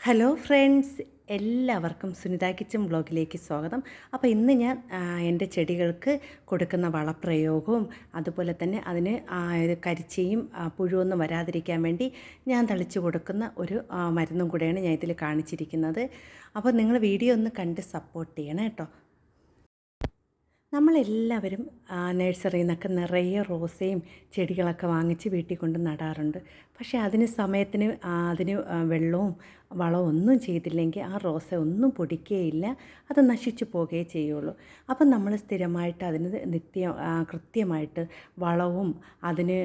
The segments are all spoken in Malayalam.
ഹലോ ഫ്രണ്ട്സ് എല്ലാവർക്കും സുനിത കിച്ചൻ ബ്ലോഗിലേക്ക് സ്വാഗതം. അപ്പോൾ ഇന്ന് ഞാൻ എന്റെ ചെടികൾക്ക് കൊടുക്കുന്ന വളപ്രയോഗവും അതുപോലെ തന്നെ അതിന് കരിച്ചയും പുഴുവൊന്നും വരാതിരിക്കാൻ വേണ്ടി ഞാൻ തളിച്ചു കൊടുക്കുന്ന ഒരു മരുന്നും കൂടെയാണ് ഞാൻ ഇതിൽ കാണിച്ചിരിക്കുന്നത്. അപ്പോൾ നിങ്ങൾ വീഡിയോ ഒന്ന് കണ്ട് സപ്പോർട്ട് ചെയ്യണം കേട്ടോ. നമ്മളെല്ലാവരും നഴ്സറിയിൽ നിന്നൊക്കെ നിറയെ റോസയും ചെടികളൊക്കെ വാങ്ങിച്ച് വീട്ടിൽ കൊണ്ട് നടാറുണ്ട്. പക്ഷേ അതിന് സമയത്തിന് അതിന് വെള്ളവും വളവും ഒന്നും ചെയ്തില്ലെങ്കിൽ ആ റോസ ഒന്നും പൊടിക്കുകയില്ല. അത് നശിച്ചു പോകുകയേ ചെയ്യുള്ളൂ. അപ്പം നമ്മൾ സ്ഥിരമായിട്ട് അതിന് നിത്യ കൃത്യമായിട്ട് വളവും അതിന്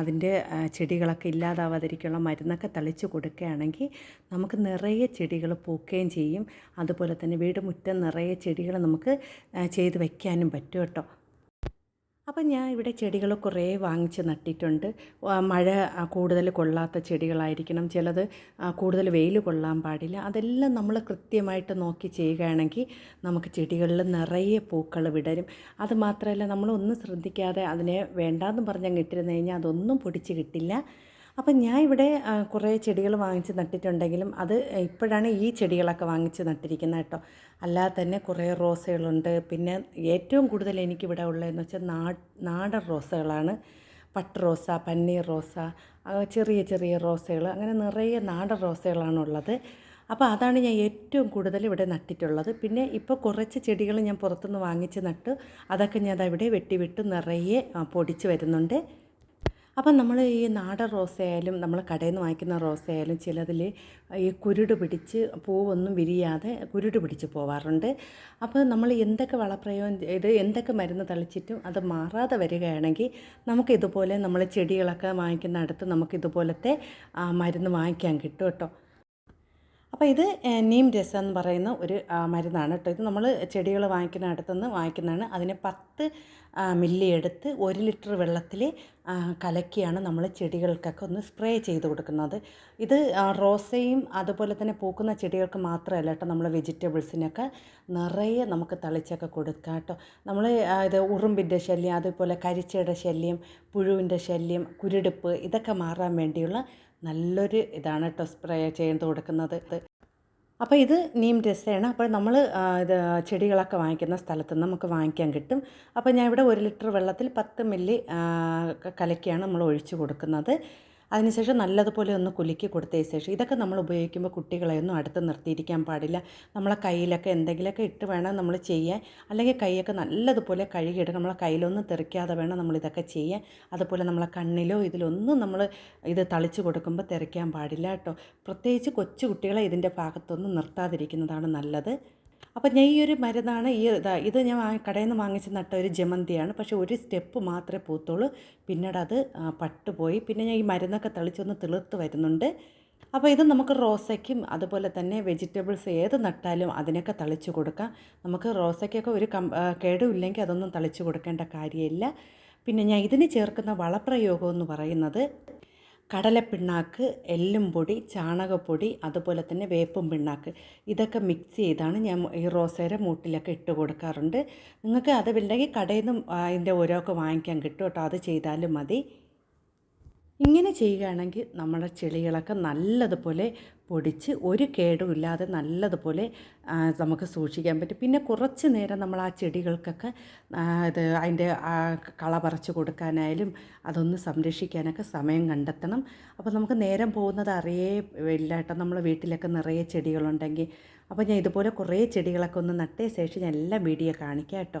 അതിന്റെ ചെടികളൊക്കെ ഇല്ലാതാവാതിരിക്കുള്ള മരുന്നൊക്കെ തളിച്ച് കൊടുക്കുകയാണെങ്കിൽ നമുക്ക് നിറയെ ചെടികൾ പൂക്കുകയും ചെയ്യും. അതുപോലെ തന്നെ വീട് മുറ്റം നിറയെ ചെടികൾ നമുക്ക് ചെയ്ത് വയ്ക്കാനും പറ്റും കേട്ടോ. അപ്പം ഞാൻ ഇവിടെ ചെടികൾ കുറേ വാങ്ങിച്ച് നട്ടിട്ടുണ്ട്. മഴ കൂടുതൽ കൊള്ളാത്ത ചെടികളായിരിക്കണം. ചിലത് കൂടുതൽ വെയിൽ കൊള്ളാൻ പാടില്ല. അതെല്ലാം നമ്മൾ കൃത്യമായിട്ട് നോക്കി ചെയ്യുകയാണെങ്കിൽ നമുക്ക് ചെടികളിൽ നിറയെ പൂക്കൾ വിടരും. അത് മാത്രമല്ല നമ്മളൊന്നും ശ്രദ്ധിക്കാതെ അതിനെ വേണ്ടാന്ന് പറഞ്ഞങ്ങ് ഇട്ടിരുന്നു കഴിഞ്ഞാൽ അതൊന്നും പൊടിച്ച് കിട്ടില്ല. അപ്പം ഞാൻ ഇവിടെ കുറേ ചെടികൾ വാങ്ങിച്ച് നട്ടിട്ടുണ്ടെങ്കിലും അത് ഇപ്പോഴാണ് ഈ ചെടികളൊക്കെ വാങ്ങിച്ച് നട്ടിരിക്കുന്നത് കേട്ടോ. അല്ലാതെ തന്നെ കുറേ റോസകളുണ്ട്. പിന്നെ ഏറ്റവും കൂടുതൽ എനിക്കിവിടെ ഉള്ളതെന്ന് വെച്ചാൽ നാ നാടൻ റോസകളാണ്. പട്ട് റോസ പന്നീർ റോസ ചെറിയ ചെറിയ റോസകൾ അങ്ങനെ നിറയെ നാടൻ റോസകളാണുള്ളത് അപ്പോൾ അതാണ് ഞാൻ ഏറ്റവും കൂടുതൽ ഇവിടെ നട്ടിട്ടുള്ളത്. പിന്നെ ഇപ്പോൾ കുറച്ച് ചെടികൾ ഞാൻ പുറത്തുനിന്ന് വാങ്ങിച്ച് നട്ട്. അതൊക്കെ ഞാൻ അതവിടെ വെട്ടി വിട്ട് നിറയെ പൊടിച്ച് വരുന്നുണ്ട്. അപ്പം നമ്മൾ ഈ നാടൻ റോസയായാലും നമ്മൾ കടയിൽ നിന്ന് വാങ്ങിക്കുന്ന റോസയായാലും ചിലതിൽ ഈ കുരുട് പിടിച്ച് പൂവൊന്നും വിരിയാതെ കുരുട് പിടിച്ച് പോവാറുണ്ട്. അപ്പോൾ നമ്മൾ എന്തൊക്കെ വളപ്രയോഗം ഇത് എന്തൊക്കെ മരുന്ന് തളിച്ചിട്ടും അത് മാറാതെ വരികയാണെങ്കിൽ നമുക്കിതുപോലെ നമ്മൾ ചെടികളൊക്കെ വാങ്ങിക്കുന്ന അടുത്ത് നമുക്കിതുപോലത്തെ മരുന്ന് വാങ്ങിക്കാൻ കിട്ടും കേട്ടോ. അപ്പോൾ ഇത് നീം രസം എന്ന് പറയുന്ന ഒരു മരുന്നാണ് കേട്ടോ. ഇത് നമ്മൾ ചെടികൾ വാങ്ങിക്കുന്ന അടുത്തുനിന്ന് വാങ്ങിക്കുന്നതാണ്. അതിന് പത്ത് മില്ലി എടുത്ത് ഒരു ലിറ്റർ വെള്ളത്തിൽ കലക്കിയാണ് നമ്മൾ ചെടികൾക്കൊക്കെ ഒന്ന് സ്പ്രേ ചെയ്ത് കൊടുക്കുന്നത്. ഇത് റോസയും അതുപോലെ തന്നെ പൂക്കുന്ന ചെടികൾക്ക് മാത്രമല്ല കേട്ടോ നമ്മൾ വെജിറ്റബിൾസിനൊക്കെ നിറയെ നമുക്ക് തളിച്ചൊക്കെ കൊടുക്കാം കേട്ടോ. നമ്മൾ ഇത് ഉറുമ്പിന്റെ ശല്യം അതുപോലെ കരിച്ചയുടെ ശല്യം പുഴുവിന്റെ ശല്യം കുരുടുപ്പ് ഇതൊക്കെ മാറാൻ വേണ്ടിയുള്ള നല്ലൊരു ഇതാണ് കേട്ടോ സ്പ്രേ ചെയ്ത് കൊടുക്കുന്നത്. അപ്പോൾ ഇത് നീം രസമാണ് അപ്പോൾ നമ്മൾ ഇത് ചെടികളൊക്കെ വാങ്ങിക്കുന്ന സ്ഥലത്ത് നിന്ന് നമുക്ക് വാങ്ങിക്കാൻ കിട്ടും. അപ്പോൾ ഞാൻ ഇവിടെ ഒരു ലിറ്റർ വെള്ളത്തിൽ പത്ത് മില്ലി കലക്കിയാണ് നമ്മൾ ഒഴിച്ചു കൊടുക്കുന്നത്. അതിനുശേഷം നല്ലതുപോലെ ഒന്ന് കുലുക്കി കൊടുത്തതിന് ശേഷം ഇതൊക്കെ നമ്മൾ ഉപയോഗിക്കുമ്പോൾ കുട്ടികളെ ഒന്നും അടുത്ത് നിർത്തിയിരിക്കാൻ പാടില്ല. നമ്മളെ കയ്യിലൊക്കെ എന്തെങ്കിലുമൊക്കെ ഇട്ട് വേണം നമ്മൾ ചെയ്യാൻ. അല്ലെങ്കിൽ കൈയൊക്കെ നല്ലതുപോലെ കഴുകിയിട്ട് നമ്മളെ കയ്യിലൊന്നും തെറിക്കാതെ വേണം നമ്മൾ ഇതൊക്കെ ചെയ്യാൻ. അതുപോലെ നമ്മളെ കണ്ണിലോ ഇതിലൊന്നും നമ്മൾ ഇത് തളിച്ച് കൊടുക്കുമ്പോൾ തെറിക്കാൻ പാടില്ല കേട്ടോ. പ്രത്യേകിച്ച് കൊച്ചു കുട്ടികളെ ഇതിന്റെ ഭാഗത്തൊന്നും നിർത്താതിരിക്കുന്നതാണ് നല്ലത്. അപ്പം ഞാൻ ഈ ഒരു മരുന്നാണ് ഈ ഇതാ ഇത് ഞാൻ കടയിൽ നിന്ന് വാങ്ങിച്ച് നട്ട ഒരു ജമന്തിയാണ്. പക്ഷേ ഒരു സ്റ്റെപ്പ് മാത്രമേ പൂത്തുള്ളൂ പിന്നീട് അത് പട്ടുപോയി. പിന്നെ ഞാൻ ഈ മരുന്നൊക്കെ തളിച്ചൊന്ന് തിളിർത്ത് വരുന്നുണ്ട്. അപ്പോൾ ഇത് നമുക്ക് റോസയ്ക്കും അതുപോലെ തന്നെ വെജിറ്റബിൾസ് ഏത് നട്ടാലും അതിനൊക്കെ തളിച്ചു കൊടുക്കാം. നമുക്ക് റോസയ്ക്കൊക്കെ ഒരു കം കേടുമില്ലെങ്കിൽ അതൊന്നും തളിച്ചു കൊടുക്കേണ്ട കാര്യമില്ല. പിന്നെ ഞാൻ ഇതിന് ചേർക്കുന്ന വളപ്രയോഗം എന്ന് പറയുന്നത് കടലപ്പിണ്ണാക്ക് എല്ലും പൊടി ചാണകപ്പൊടി അതുപോലെ തന്നെ വേപ്പും പിണ്ണാക്ക് ഇതൊക്കെ മിക്സ് ചെയ്താണ് ഞാൻ ഈ റോസേര മൂട്ടിലൊക്കെ ഇട്ട് കൊടുക്കാറുണ്ട്. നിങ്ങൾക്ക് അതുമില്ലെങ്കിൽ കടയിൽ നിന്നും അതിന്റെ ഓരോക്കെ വാങ്ങിക്കാൻ കിട്ടും കേട്ടോ. അത് ചെയ്താലും മതി. ഇങ്ങനെ ചെയ്യുകയാണെങ്കിൽ നമ്മുടെ ചെളികളൊക്കെ നല്ലതുപോലെ പൊടിച്ച് ഒരു കേടും ഇല്ലാതെ നല്ലതുപോലെ നമുക്ക് സൂക്ഷിക്കാൻ പറ്റും. പിന്നെ കുറച്ച് നേരം നമ്മൾ ആ ചെടികൾക്കൊക്കെ ഇത് അതിന്റെ കള പറിച്ചു കൊടുക്കാനായാലും അതൊന്ന് സംരക്ഷിക്കാനൊക്കെ സമയം കണ്ടെത്തണം. അപ്പോൾ നമുക്ക് നേരം പോകുന്നത് അറിയേ ഇല്ല കേട്ടോ. വീട്ടിലൊക്കെ നിറയെ ചെടികളുണ്ടെങ്കിൽ. അപ്പോൾ ഞാൻ ഇതുപോലെ കുറേ ചെടികളൊക്കെ ഒന്ന് നട്ടേ ശേഷം ഞാൻ എല്ലാം വീഡിയോ കാണിക്കാം കേട്ടോ.